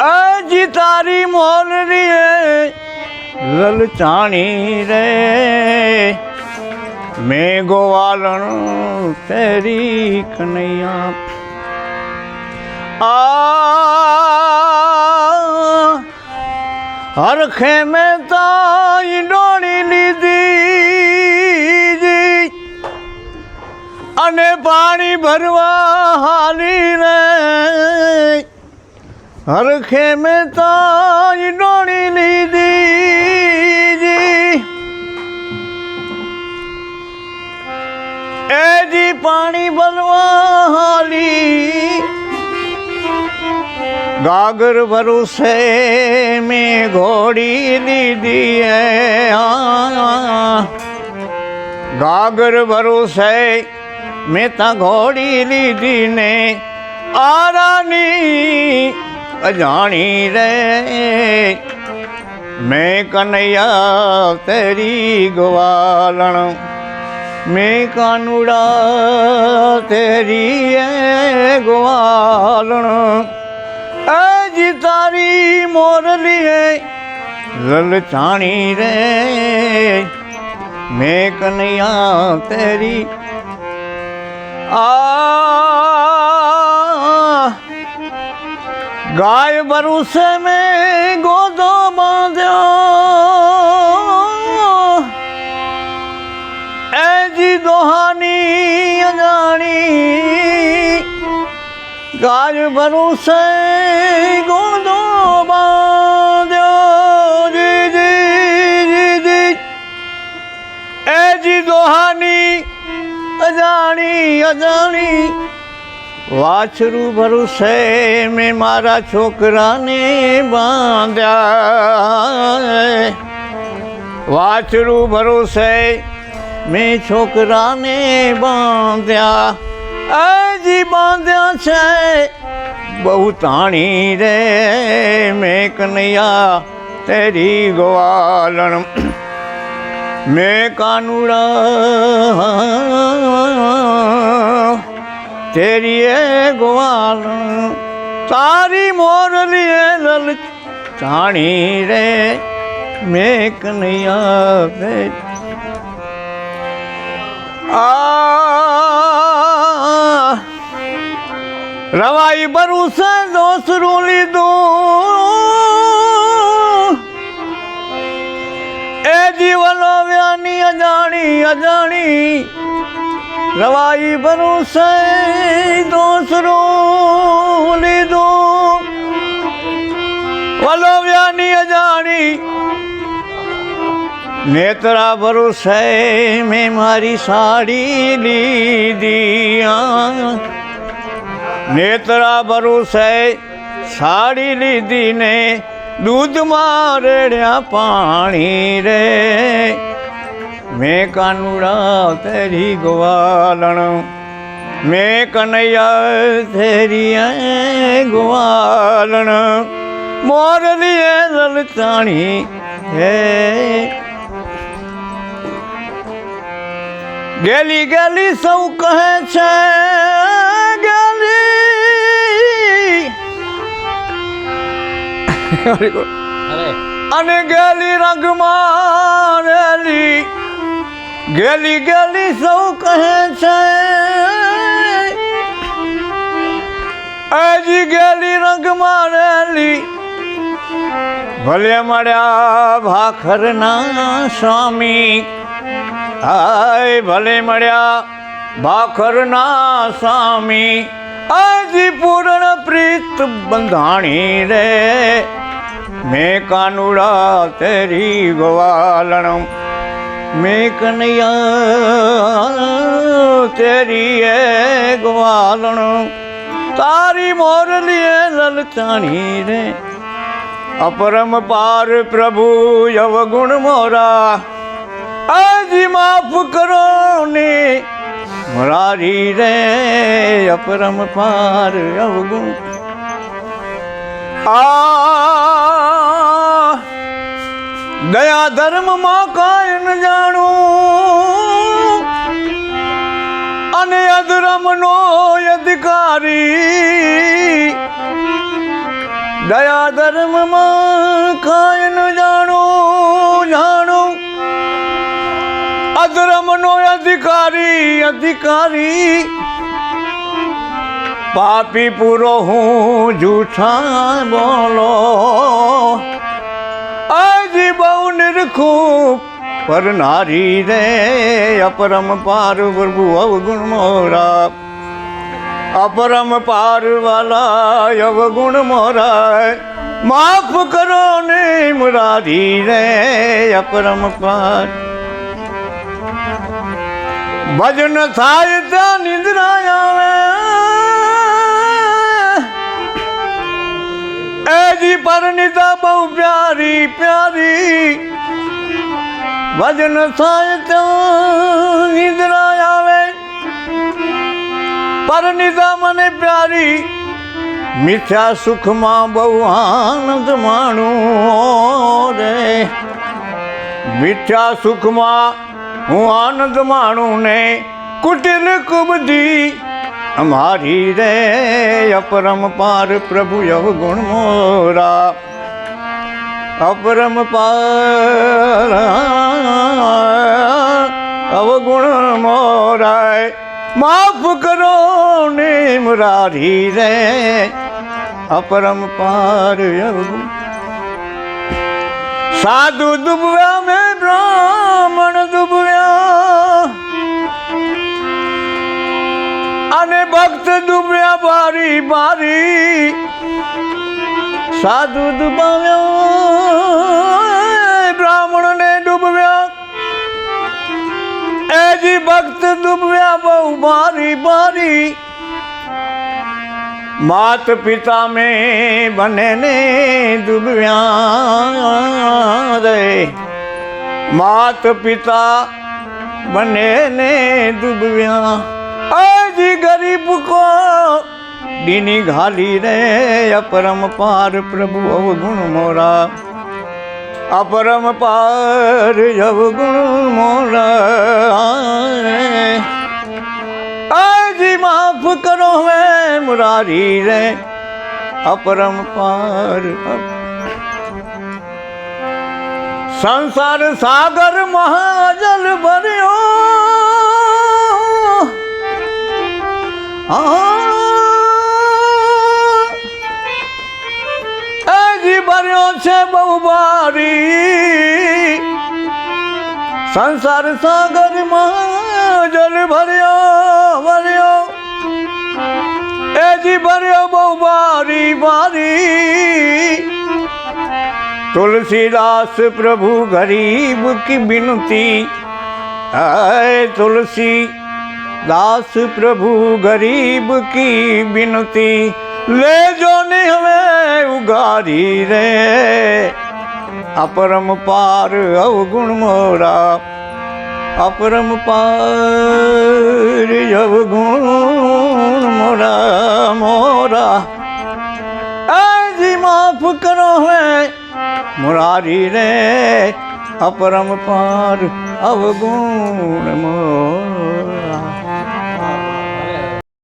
અજી તારી મોલરી લલચાણી રે. મેં ગોવાલણ તેરી કનૈયા. આ હરખે મેં તાઈ ડોળી લીધી. અને પાણી ભરવા હાલી રે. હરખે મેં તાઈ ડોળી લીધી જી. એ જી પાણી બનવાલી ગાગર ભરોસે મેં ઘોડી આ. ગાગર ભરોસે મેં તા ઘોડી લીધી ને આરાની અજાણી રે મેં કનૈયા તેરી ગવાલણ, મેં કાનુડા તેરી ગવાલણ. અજી તારી મોરલી લલચાણી રે મેં કનૈયા તેરી, આ ગાય ભરોસે મેં ગોદો બાંધ્યો. એજી દોહાની અજાણી ગાય ભરોસે ગોદો બાંધ્યો. જી જી જી જી. એજી દોહાની અજાણી અજાણી વાછરું ભરુસે મેં મારા છોકરાને બાંધ્યા. વાછરું ભરુસે મેં છોકરાને બાંધ્યા. અજી બાંધ્યા છે, બહુ તાણી રે, મેં કનૈયા તેરી ગવાલણ. મેં કાનુડા તેરી એ ગવાલણ તારી મોરલીએ લલ ચાણી રે મેં કનૈયા તે આ રવાઈ છે દોસરું લીધું. એ જીવનો વ્યાની અજાણી અજાણી રવાઈ ભરૂસે દોસરો લીધો વલોવ્યાની અજાણી નેત્રા ભરોસે મેં મારી સાડી લીધી. નેત્રા ભરોસે સાડી લીધી ને દૂધમાં રેડ્યા પાણી રે મેં કાનુડા તેરી ગોવાલણ મેં કનૈયા તેરી ગોવાલણ. મોરલીએ લલચાણી હે. ગેલી ગેલી સૌ કહે છે ગેલી. અને ગેલી રંગમાં રેલી. ગેલી ગેલી સૌ કહે છે, આજી ગેલી રંગ મારેલી ભલે મળ્યા ભાખરના સ્વામી હાય ભલે મળ્યા ભાખરના સ્વામી, આજી પૂર્ણ પ્રીત બંધાણી રે, મેં કાનુડા તેરી ગવાલણ મેં કનૈયા તેરી એ ગવાલણ તારી મોરલીએ લલચાણી રે. અપરમ પાર પ્રભુ અવગુણ મોરા, આજી માફ કરો ને. મરારી રે, અપરમ પાર અવગુણ આ દયા ધર્મમાં કાંઈ ન જાણું. અને અધર્મનો અધિકારી. દયા ધર્મમાં કાય ન જાણું, જાણો. અધર્મનો અધિકારી અધિકારી. પાપી પૂરો હું જૂઠા બોલો. આજી બહુ નિરખું. પર નારી રે, અપરમ પાર પ્રભુ અવગુણ મોરા. અપરમ પાર વાલા અવગુણ મોરા માફ કરો ને મુરારી રે, અપરમ પાર. ભજન થાય ત્યાં નિદ્રા આવે. એજી પરણિતા બહુ પ્યારી પ્યારી, ભજન થાય ત્યાં નિદ્રા આવે. પરણિતા મને પ્યારી મિથ્યા સુખમાં બહુ આનંદ માણું રે. મિથ્યા સુખમાં હું આનંદ માણું ને કુટિલ કુબધી અમારી રે અપરમ પાર પ્રભુ અવગુણ મોરા. અપરમ પાર અવગુણ મોરાય, માફ કરો ને મુરારી રે. અપરમ પાર અવગુણ. સાધુ દુબવ્યા મેં, બ્રાહ્મણ દુબવ્યા. અને ભક્ત ડૂબ્યા બારી બારી. સાધુ ડૂબાવ્યા માત પિતા મેં બને ને ડૂબવ્યા રે. માત પિતા બને ને ડૂબવ્યા આજી ગરીબ કો દીની ઘાલી રે, અપરમ પાર પ્રભુ અવગુણ મોરા. અપરમ પાર અવગુણ મોરા. માફ કરો હે મુરારી રે, અપરમ પાર. સંસાર સાગર મહાજલ ભર્યો. હજી ભર્યો છે બહુ બારી સંસાર સાગર જલ ભર્યો ભર્યો. એ જીભર્યો બહુ મારી મારી. તુલસીદાસ પ્રભુ ગરીબ કી બિનતી. હે તુલસી દાસ પ્રભુ ગરીબ કી બિનતી. લેજો ને હવે ઉગારી રે. અપરમ પાર અવગુણ મોરા. અપરમ પાર અવગુણ કરો હે મુરારી રે અપરમ પાર અવગુણ મોર.